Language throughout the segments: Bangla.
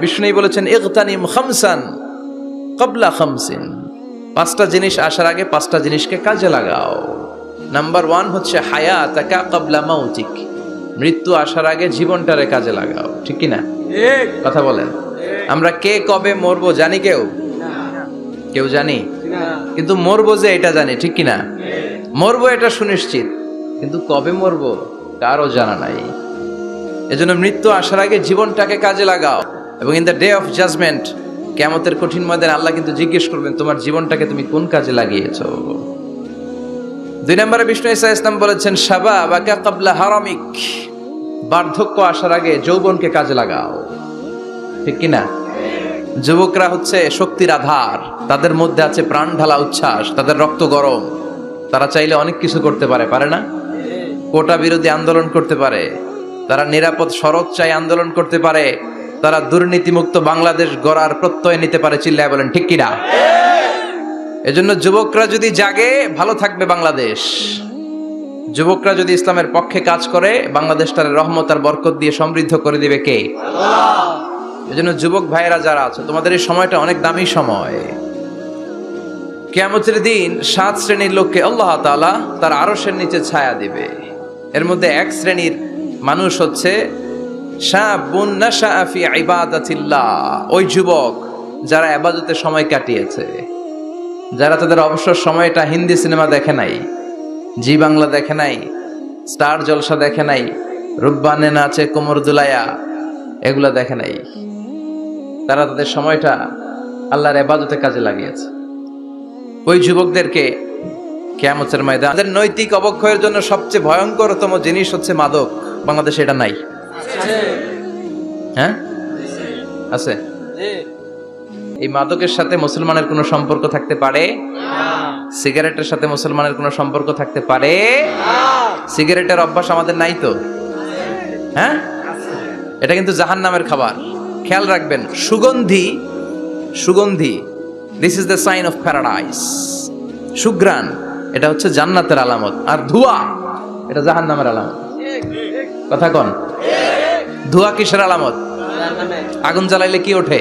বিষ্ণু বলেছেন ইগতানিম খামসান কবলা খামসিন। পাঁচটা জিনিস আসার আগে পাঁচটা জিনিসকে কাজে লাগাও। নাম্বার ওয়ান হচ্ছে হায়া একা কবলা মাউতিক। মৃত্যু আসার আগে জীবনটারে কাজে লাগাও। ঠিক কি না কথা বলেন। আমরা কে কবে মরবো জানি কেউ? কেউ জানি? কিন্তু মরবো যে এটা জানি ঠিক কি না মরবো এটা সুনিশ্চিত। কিন্তু কবে মরবো কারও জানা নাই। এজন্য মৃত্যু আসার আগে জীবনটাকে কাজে লাগাও। এবং in the day of judgement কেমতের কঠিন ময়দানে আল্লাহ কিন্তু জিজ্ঞেস করবেন, তোমার জীবনটাকে তুমি কোন কাজে লাগিয়েছো? দুই নম্বরে বিষ্ণু ইসা ইসলাম বলেছেন, সাবা বাকা কাবলা হারামিক, বার্ধক্য আসার আগে যৌবনকে কাজে লাগাও। ঠিক কি না? যুবকরা হচ্ছে শক্তির আধার, তাদের মধ্যে আছে প্রাণ ঢালা উচ্ছ্বাস, তাদের রক্ত গরম, তারা চাইলে অনেক কিছু করতে পারে পারে না? কোটা বিরোধী আন্দোলন করতে পারে, তারা নিরাপদ সড়ক চাই আন্দোলন করতে পারে তারা দুর্নীতিমুক্ত বাংলাদেশ গড়ার প্রত্যয় নিতে পারে চিল্লায় বলেন, ঠিক কিনা? এজন্য যুবকরা যদি জাগে, ভালো থাকবে বাংলাদেশ। যুবকরা যদি ইসলামের পক্ষে কাজ করে, বাংলাদেশটার রহমত আর বরকত দিয়ে সমৃদ্ধ করে দিবে কে? এজন্য যুবক ভাইয়েরা যারা আছে, তোমাদের এই সময়টা অনেক দামি সময়। কেয়ামতের দিন সাত শ্রেণির লোককে আল্লাহ তাআলা তার আরশের নিচে ছায়া দিবে। এর মধ্যে এক শ্রেণির মানুষ হচ্ছে ওই যুবক যারা আবাদতে সময় কাটিয়েছে, যারা তাদের অবসর সময়টা হিন্দি সিনেমা দেখে নাই, জি বাংলা দেখে নাই, স্টার জলসা দেখে নাই রুব্বানে নাচে কোমর দুলাইয়া, এগুলা দেখে নাই। তারা তাদের সময়টা আল্লাহর এবাদতে কাজে লাগিয়েছে। ওই যুবকদেরকে কেয়ামতের ময়দান নৈতিক অবক্ষয়ের জন্য সবচেয়ে ভয়ঙ্করতম জিনিস হচ্ছে মাদক। বাংলাদেশে এটা নাই। হ্যাঁ? আছে? এই মাদকের সাথে মুসলমানের কোনো সম্পর্ক থাকতে পারে? সিগারেটের সাথে মুসলমানের কোনো সম্পর্ক থাকতে পারে? সিগারেটের অভ্যাস আমাদের নাই তো? হ্যাঁ? এটা কিন্তু জাহান নামের খাবার। খেয়াল রাখবেন, সুগন্ধি সুগন্ধি this is the sign of paradise সুগ্রান এটা হচ্ছে জান্নাতের আলামত। আর ধোঁয়া, এটা জাহান নামের আলামত। কথা কন। ধোঁয়া কিসের আলামত? আগুন জ্বালাইলে কি ওঠে?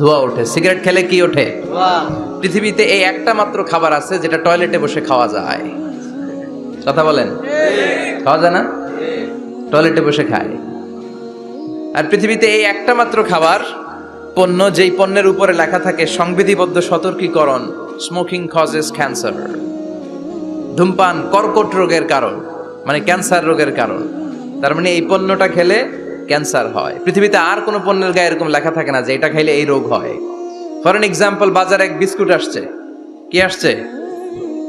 ধোঁয়া ওঠে। সিগারেট খেলে কি ওঠে? পৃথিবীতে এই একটা মাত্র খাবার আছে যেটা টয়লেটে বসে খাওয়া যায়। কথা বলেন? খাওয়া যায় না? টয়লেটে বসে খায়। আর পৃথিবীতে এই একটা মাত্র খাবার, পণ্য যেই পণ্যের উপরে লেখা থাকে সংবিধিবদ্ধ সতর্কীকরণ স্মোকিং কজেস ক্যান্সার ধূমপান কর্কট রোগের কারণ মানে ক্যান্সার রোগের কারণ। তার মানে এই পণ্যটা খেলে ক্যান্সার হয়। পৃথিবীতে আর কোনো পণ্যের গায়ে এরকম লেখা থাকে না যে এটা খাইলে এই রোগ হয়। ফর এন এক্সাম্পল বাজারে এক বিস্কুট আসছে। কি আসছে?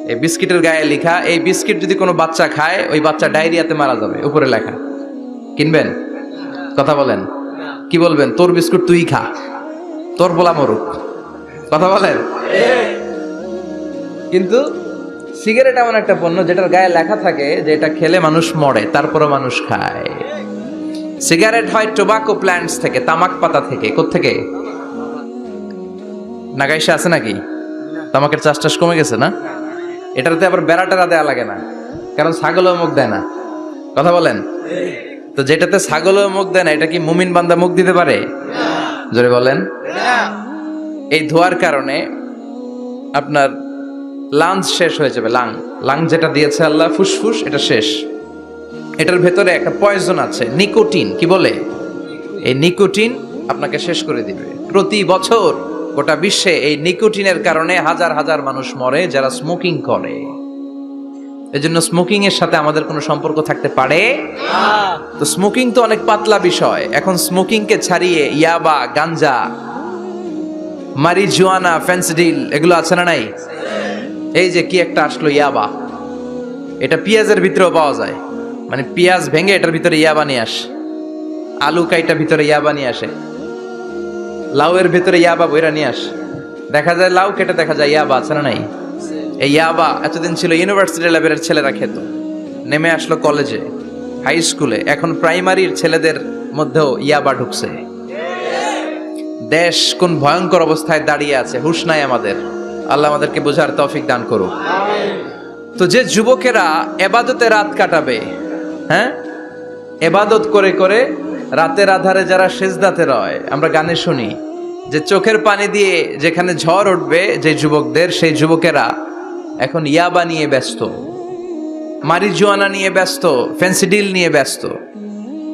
এই বিস্কিটের গায়ে লেখা, এই বিস্কিট যদি কোনো বাচ্চা খায়, ওই বাচ্চা ডায়রিয়াতে মারা যাবে, উপরে লেখা। কিনবেন? কথা বলেন। কি বলবেন? তোর বিস্কুট তুই খা। তোর বলা মরুক। কথা বলেন? কিন্তু সিগারেট এমন একটা পণ্য যেটার গায়ে লেখা থাকে যে এটা খেলে মানুষ মরে তারপরে মানুষ খায়। সিগারেট হয় টোবাকো প্ল্যান্টস থেকে, তামাক পাতা থেকে। থেকে নাগাইশে আছে নাকি? তামাকের চাষ টাস কমে গেছে না? এটাতে আবার বেড়া টেরা দেওয়া লাগে না, কারণ ছাগলও মুখ দেয় না। কথা বলেন? তো যেটাতে ছাগলও মুখ দেয় না, এটা কি মুমিন বান্দা মুখ দিতে পারে? জোরে বলেন। এই ধোয়ার কারণে আপনার লাঞ্চ শেষ হয়ে যাবে, লাং। লাং যেটা দিয়েছে আল্লাহ, ফুসফুস, এটা শেষ। এটার ভেতরে একটা পয়জন আছে নিকোটিন কি বলে? এই নিকোটিন আপনাকে শেষ করে দিবে। প্রতি বছর গোটা বিশ্বে এই নিকোটিনের কারণে হাজার হাজার মানুষ মরে যারা স্মোকিং করে। এজন্য স্মোকিং এর সাথে আমাদের কোনো সম্পর্ক থাকতে পারে? তো স্মোকিং তো অনেক পাতলা বিষয়। এখন স্মোকিং কে ছাড়িয়ে ইয়াবা গাঞ্জা মারিজুয়ানা ফেন্সিডিল এগুলো আছে না নাই? এই যে কি একটা আসলো ইয়াবা। এটা পেঁয়াজের ভিতরেও পাওয়া যায়। মানে পেঁয়াজ ভেঙে এটার ভিতরে ইয়াবা নিয়ে আসে। আলু কাইটা ভিতরে ইয়াবা নিয়ে আসে। লাউয়ের ভিতরে ইয়াবা বইরা নিয়ে আসে। দেখা যায় লাউ কেটে দেখা যায় ইয়াবা আছে না নাই? এই ইয়াবা এতদিন ছিল ইউনিভার্সিটি লেভেলের ছেলেরা খেত। নেমে আসলো কলেজে হাই স্কুলে এখন প্রাইমারির ছেলেদের মধ্যেও ইয়াবা ঢুকছে। দেশ কোন ভয়ঙ্কর অবস্থায় দাঁড়িয়ে আছে হুশ নাই আমাদের। আল্লাহ আমাদেরকে বোঝার তৌফিক দান করুক। তো যে যুবকেরা এবাদতে রাত কাটাবে হ্যাঁ? এবাদত করে করে রাতের আধারে যারা সেজদাতে রয়, আমরা গানে শুনি যে চোখের পানি দিয়ে যেখানে ঝড় উঠবে যে যুবকদের, সেই যুবকেরা এখন ইয়াবা নিয়ে ব্যস্ত, মারিজুয়ানা নিয়ে ব্যস্ত ফেন্সিডিল নিয়ে ব্যস্ত।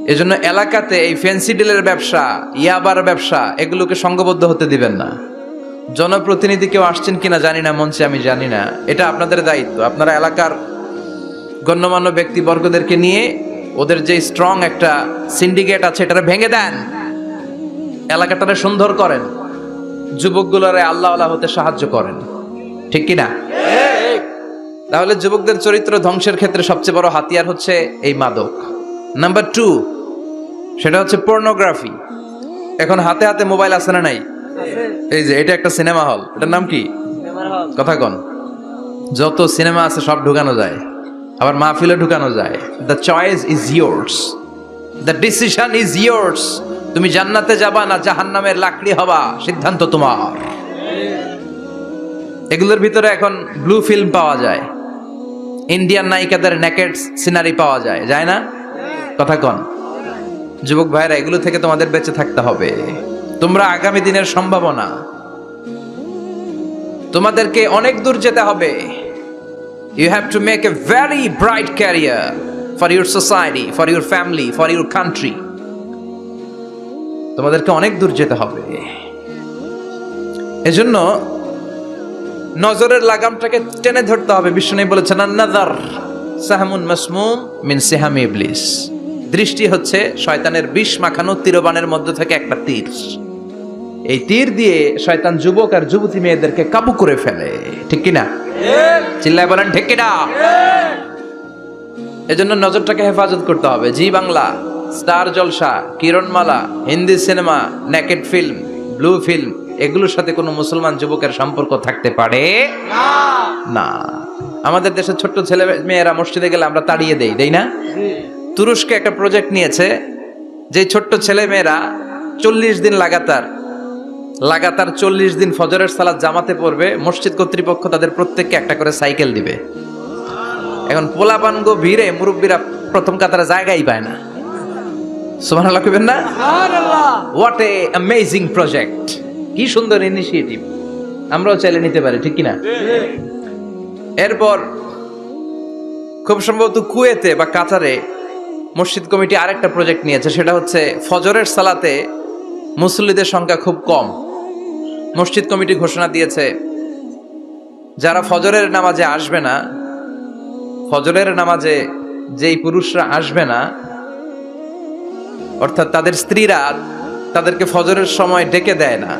এজন্য এলাকাতে এই ফেন্সিডিলের ব্যবসা, ইয়াবার ব্যবসা, এগুলোকে সঙ্গবদ্ধ হতে দিবেন না। জনপ্রতিনিধি কেউ আসছেন কিনা জানি না, মঞ্চে আমি জানি না। এটা আপনাদের দায়িত্ব। আপনারা এলাকার গণ্যমান্য ব্যক্তিবর্গদেরকে নিয়ে ওদের যে স্ট্রং একটা সিন্ডিকেট আছে এটা ভেঙে দেন। এলাকাটারে সুন্দর করেন। যুবকগুলোরে আল্লাহ আল্লাহ হতে সাহায্য করেন। ঠিক কি না তাহলে যুবকদের চরিত্র ধ্বংসের ক্ষেত্রে সবচেয়ে বড় হাতিয়ার হচ্ছে এই মাদক। নাম্বার টু সেটা হচ্ছে পর্নোগ্রাফি এখন হাতে হাতে মোবাইল আছে না নাই? এই যে এটা একটা সিনেমা হল এটার নাম কি? কথা কন। যত সিনেমা আছে সব ঢুকানো যায়। আবার মাহফিলে ঢুকানো যায়। The choice is yours the decision is yours তুমি জান্নাতে যাবা না জাহান্নামের লাকড়ি হবা, সিদ্ধান্ত তোমার। এগুলোর ভিতরে এখন ব্লু ফিল্ম পাওয়া যায়। ইন্ডিয়ান নায়িকাদের নেকেট সিনারি পাওয়া যায় যায় না? কথা কন। যুবক ভাইরা, এগুলো থেকে তোমাদের বেঁচে থাকতে হবে। তোমরা আগামী দিনের সম্ভাবনা। তোমাদেরকে অনেক দূর যেতে হবে। You have to make a very bright career for your society for your family for your country তোমাদেরকে অনেক দূর যেতে হবে। এজন্য নজরের লাগামটাকে টেনে ধরতে হবে। বিষ্ণু বলেছেন নাদার সাহামুন মাসমুম মিন সিহামি ইবলিস। দৃষ্টি হচ্ছে শয়তানের বিষ মাখানো তীরবানের মধ্যে থেকে একটা তীর। এই তীর দিয়ে শয়তান যুবক আর যুবতী মেয়েদেরকে কাবু করে ফেলে। ঠিক কিনা? চিল্লায় বলেন, ঠিক কিনা? এজন্য নজরটাকে হেফাজত করতে হবে। Zee Bangla, Star Jalsha, Kiranmala, Hindi cinema naked film, blue film, এগুলোর সাথে কোনো মুসলমান যুবকের সম্পর্ক থাকতে পারে? না। আমাদের দেশের ছোট্ট ছেলে মেয়েরা মসজিদে গেলে আমরা তাড়িয়ে দেই দেই না? তুরস্কে একটা প্রজেক্ট নিয়েছে, যে ছোট্ট ছেলে মেয়েরা চল্লিশ দিন লাগাতার লাগাতার চল্লিশ দিন ফজরের সালাদ জামাতে পড়বে মসজিদ কর্তৃপক্ষ তাদের প্রত্যেককে একটা করে সাইকেল দিবে। এখন পোলাপানগ ভিড়ে মুরব্বীরা প্রথম কাতারে জায়গাই পায় না। হোয়াট এ অ্যামেজিং প্রজেক্ট কি সুন্দর ইনিশিয়েটিভ আমরাও চাইলে নিতে পারি ঠিক কিনা? এরপর খুব সম্ভবত কুয়েতে বা কাতারে মসজিদ কমিটি আরেকটা প্রজেক্ট নিয়েছে সেটা হচ্ছে ফজরের সালাতে মুসল্লিদের সংখ্যা খুব কম। মসজিদ কমিটি ঘোষণা দিয়েছে, যারা ফজরের নামাজে আসবে না, ফজরের নামাজে যেই পুরুষরা আসবে না, অর্থাৎ তাদের স্ত্রীরা তাদেরকে ফজরের সময় ডেকে দেয় না।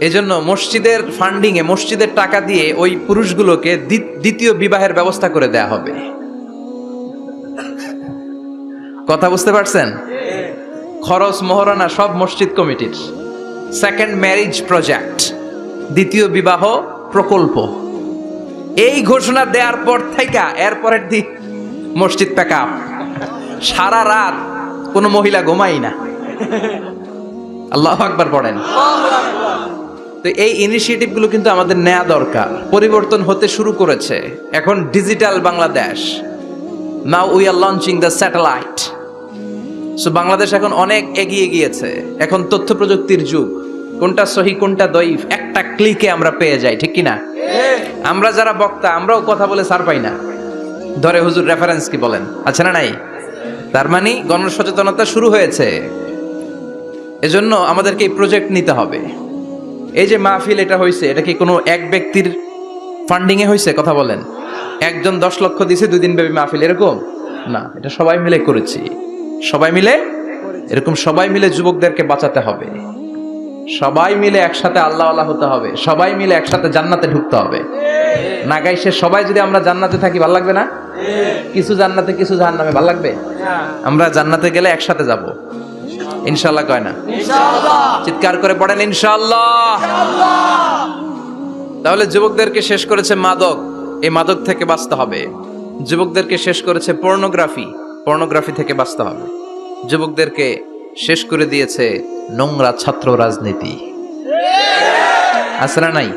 এজন্য মসজিদের ফান্ডিং এ, মসজিদের টাকা দিয়ে ওই পুরুষগুলোকে দ্বি- দ্বিতীয় বিবাহের ব্যবস্থা করে দেয়া হবে। কথা বুঝতে পারছেন? খরচ মহরানা সব মসজিদ কমিটির। সেকেন্ড ম্যারেজ প্রজেক্ট দ্বিতীয় বিবাহ প্রকল্প। এই ঘোষণা দেওয়ার পর থেকে এরপরের দিন মসজিদ প্যাক সারা রাত কোনো মহিলা ঘুমাই না। আল্লাহ আকবার পড়েন। তো এই ইনিশিয়েটিভগুলো কিন্তু আমাদের নেওয়া দরকার। পরিবর্তন হতে শুরু করেছে। এখন digital Bangladesh. Now we are launching the satellite so Bangladesh এখন অনেক এগিয়ে গিয়েছে। এখন তথ্য প্রযুক্তির যুগ। কোনটা সহি, কোনটা দইফ একটা ক্লিকে আমরা পেয়ে যাই, ঠিক কি না আমরা যারা বক্তা, আমরাও কথা বলে সার পাই না। ধরে হুজুর রেফারেন্স কি বলেন? আছে না নাই? তার মানে গণসচেতনতা শুরু হয়েছে। এজন্য আমাদেরকে এই প্রজেক্ট নিতে হবে। এই যে মাহফিল এটা হয়েছে এটা কি কোনো এক ব্যক্তির ফান্ডিং এ হয়েছে কথা বলেন। একজন দশ লক্ষ দিছে, দুই দিন ব্যাপী মাহফিল, এরকম? না, এটা সবাই মিলে করেছি। সবাই মিলে? এরকম সবাই মিলে যুবকদেরকে বাঁচাতে হবে। সবাই মিলে একসাথে আল্লাহ আল্লাহ হতে হবে। সবাই মিলে একসাথে জান্নাতে ঢুকতে হবে। নাগাই সে সবাই যদি আমরা জান্নাতে থাকি ভালো লাগবে না? কিছু জান্নাতে কিছু জাহান্নামে ভালো লাগবে? আমরা জান্নাতে গেলে একসাথে যাব। ইনশাল্লাহ কয় না? চিৎকার করে পড়েন ইনশাল্লাহ তাহলে যুবকদেরকে শেষ করেছে মাদক। এই মাদক থেকে বাঁচতে হবে। যুবকদেরকে শেষ করেছে পর্নোগ্রাফি পর্নোগ্রাফি থেকে বাঁচতে হবে। যুবকদেরকে শেষ করে দিয়েছে নোংরা ছাত্র রাজনীতি। না নাই?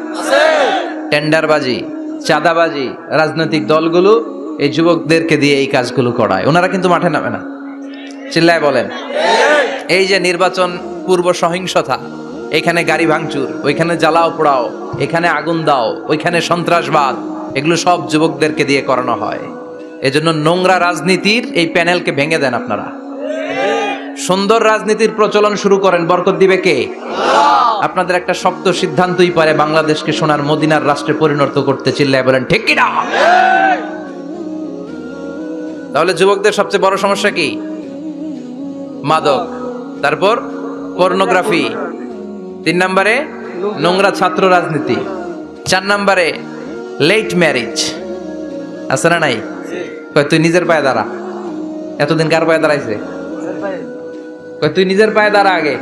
টেন্ডারবাজি, চাঁদাবাজি, রাজনৈতিক দলগুলো এই যুবকদেরকে দিয়ে এই কাজগুলো করায়। ওনারা কিন্তু মাঠে নামে না। চিল্লায় বলেন। এই যে নির্বাচন পূর্ব সহিংসতা, এখানে গাড়ি ভাঙচুর, ওইখানে জ্বালাও পোড়াও, এখানে আগুন দাও, ওইখানে সন্ত্রাসবাদ, এগুলো সব যুবকদেরকে দিয়ে করানো হয়। এজন্য নোংরা রাজনীতির এই প্যানেলকে ভেঙে দেন আপনারা। সুন্দর রাজনীতির প্রচলন শুরু করেন বরকত দিবে কে? আপনাদের একটা শক্ত সিদ্ধান্তই পারে বাংলাদেশকে সোনার মদিনার রাষ্ট্রে পরিণত করতে চিল্লায় বলেন ঠিক কিনা? তাহলে যুবকদের সবচেয়ে বড় সমস্যা কি? মাদক। তারপর পর্নোগ্রাফি। তিন নম্বরে নোংরা ছাত্র রাজনীতি। চার নম্বরে লেট ম্যারেজ। আছে না নাই? কয় তুই নিজের পায়ে দাঁড়া। এতদিন কার পায়ে দাঁড়াইছে? তুই নিজের পায়ে দাঁড়া আগে,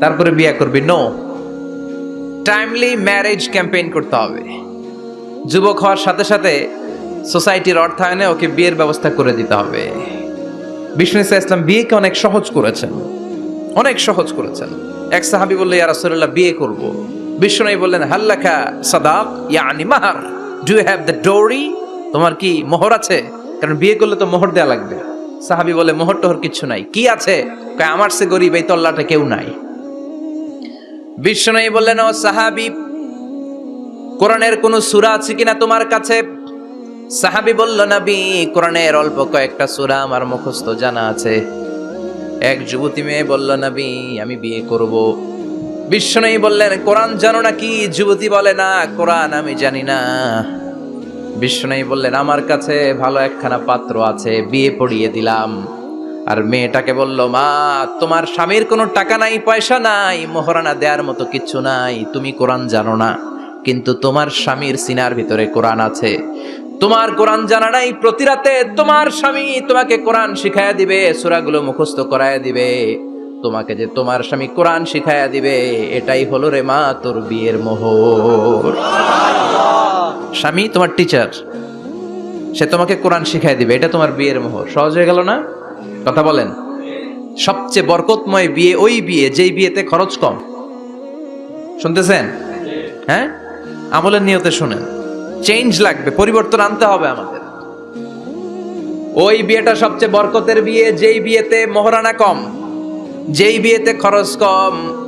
তারপরে বিয়ে করবি। নো টাইমলি ম্যারেজ ক্যাম্পেইন করতে হবে। যুবক হওয়ার সাথে সাথে সোসাইটির অর্থায়নে ওকে বিয়ের ব্যবস্থা করে দিতে হবে। বিষ্ণু ইসা ইসলাম বিয়েকে অনেক সহজ করেছেন। অনেক সহজ করেছেন। এক সাহাবি বললে, ইয়া রাসূলুল্লাহ, বিয়ে করব। বিষ্ণু বললেন, হাল্লাকা সাদাক, ইয়ানি মাহার। ডু হ্যাভ দ্য ডোরি তোমার কি মোহর আছে? কারণ বিয়ে করলে তো মোহর দেয়া লাগবে। সাহাবি বলে, মোহর টোহর কিছু নাই। কি আছে? আমার সে গরিব এই তল্লাটা কেউ নাই। বিষ্ণু বললেন, ও সাহাবি, কোরআনের কোন সূরা আছে কিনা তোমার কাছে? সাহাবি বলল, নবী, কোরআনের অল্প কয়েকটা সূরা আমার মুখস্থ জানা আছে। এক যুবতী মেয়ে বলল, নবী, আমি বিয়ে করব। বিষ্ণু বললেন, কোরআন জানো না কি যুবতী বলে, না, কোরআন আমি জানি না। বিষ্ণু বললেন, আমার কাছে ভালো একখানা পাত্র আছে, বিয়ে পড়িয়ে দিলাম। আর মেয়েটাকে বলল, মা, তোমার স্বামীর কোনো টাকা নাই, পয়সা নাই, মোহরানা দেওয়ার মতো কিচ্ছু নাই, তুমি কোরআন জানো না। কিন্তু তোমার স্বামীর সিনার ভিতরে কোরআন আছে। তোমার কোরআন জানা নাই, প্রতি রাতে তোমার স্বামী তোমাকে কোরআন শিখায়া দিবে, সূরাগুলো মুখস্থ করায়া দিবে। তোমাকে যে তোমার স্বামী কোরআন শিখায়া দিবে, এটাই হলো রে মা, তোর বিয়ের মোহর। স্বামী, তোমার টিচার সে তোমাকে কোরআন শিখাই দিবে। এটা তোমার বিয়ের মোহর। সহজ হয়ে গেল না? কথা বলেন। সবচেয়ে বরকতময় বিয়ে ওই বিয়ে, যেই বিয়েতে খরচ কম। শুনতেছেন? হ্যাঁ? আমলের নিয়তে শুনেন। চেঞ্জ লাগবে, পরিবর্তন আনতে হবে আমাদের। ওই বিয়েটা সবচেয়ে বরকতের বিয়ে, যেই বিয়েতে মোহরানা কম, যেই বিয়েতে খরচ কম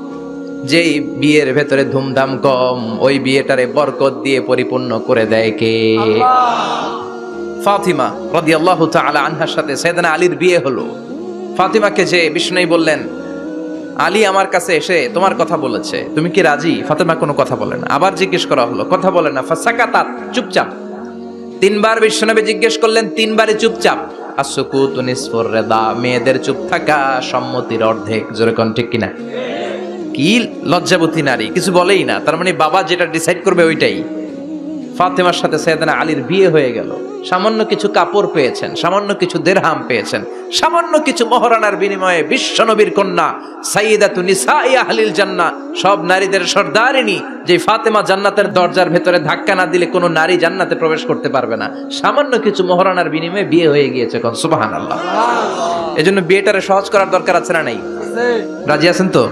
যেই বিয়ের ভেতরে ধুমধাম কম, ওই বিয়েটারে বরকত দিয়ে পরিপূর্ণ করে দেয় কে? ফাতিমা রাদিয়াল্লাহু তাআলা আনহার সাথে সাইয়েদনা আলীর বিয়ে হলো। ফাতিমাকে যে বিষ্ণুই বললেন, আলী আমার কাছে এসে তোমার কথা বলেছে, তুমি কি রাজি? ফাতেমা কোনো কথা বলে না। আবার জিজ্ঞেস করা হলো, কথা বলে না। ফাসাকাতাত, চুপচাপ। তিনবার বিশ্বনবী জিজ্ঞেস করলেন, তিনবারই চুপচাপ? আসুকুত নিসফুর রেদা, মেয়েদের চুপ থাকা সম্মতির অর্ধেক। জোরে কোন ঠিক কিনা? কি লজ্জাবতী নারী কিছু বলেই না। তার মানে বাবা যেটা ডিসাইড করবে ওইটাই। ফাতেমার সাথে সৈয়দনা আলীর বিয়ে হয়ে গেল। সামান্য কিছু কাপড় পেয়েছেন সামান্য কিছু দেরহাম পেয়েছেন সামান্য কিছু মহারানার বিনিময়ে বিশ্বনবীর কন্যা সাইয়েদাতু নিসাই আহলিল জান্না সব নারীদের সর্দারিনী যে ফাতেমা জান্নাতের দরজার ভেতরে ধাক্কা না দিলে কোনো নারী জান্নাতে প্রবেশ করতে পারবে না। সামান্য কিছু মহারানার বিনিময়ে বিয়ে হয়ে গিয়েছে কোন সুবহানাল্লাহ। এজন্য বিয়েটারে সহজ করার দরকার আছে না নাই? রাজি আছেন তো?